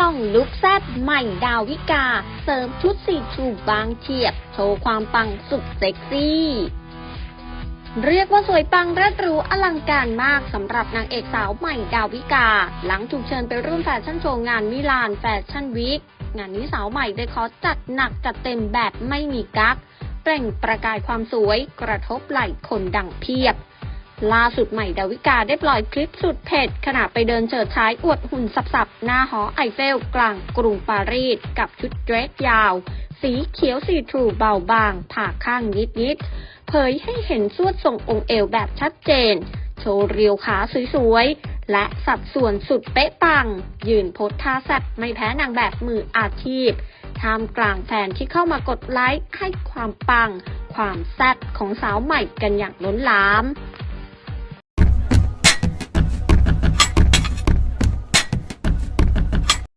ต้องลุคแซบใหม่ดาวิกา เสริมชุดสีทรูบางเฉียบ โชว์ความปังสุดเซ็กซี่ เรียกว่าสวยปังเลิศหรูอลังการมากสำหรับนางเอกสาวใหม่ดาวิกา หลังถูกเชิญไปร่วมแฟชั่นโชว์งานมิลานแฟชั่นวีคงานนี้สาวใหม่ได้ขอจัดหนักจัดเต็มแบบไม่มีกักเปล่งประกายความสวยกระทบไหล่คนดังเพียบ ล่าสุดใหม่ดาวิกาได้ปล่อยคลิปสุดเผ็ดขณะไปเดินเฉิดฉายอวดหุ่นสับๆ หน้าหอไอเฟลกลางกรุงปารีส กับชุดเดรสยาว สีเขียวสีทรูเบาบาง ผ่าข้างยิดๆเผยให้เห็นสวดทรงองค์เอวแบบชัดเจน โชว์เรียวขาสวยๆ และสัดส่วนสุดเป๊ะปัง ยืนโพสท่าแซ่บไม่แพ้นางแบบมืออาชีพท่ามกลางแฟนที่เข้ามากดไลค์ให้ความปัง ความแซ่บของสาวใหม่กันอย่างล้นหลาม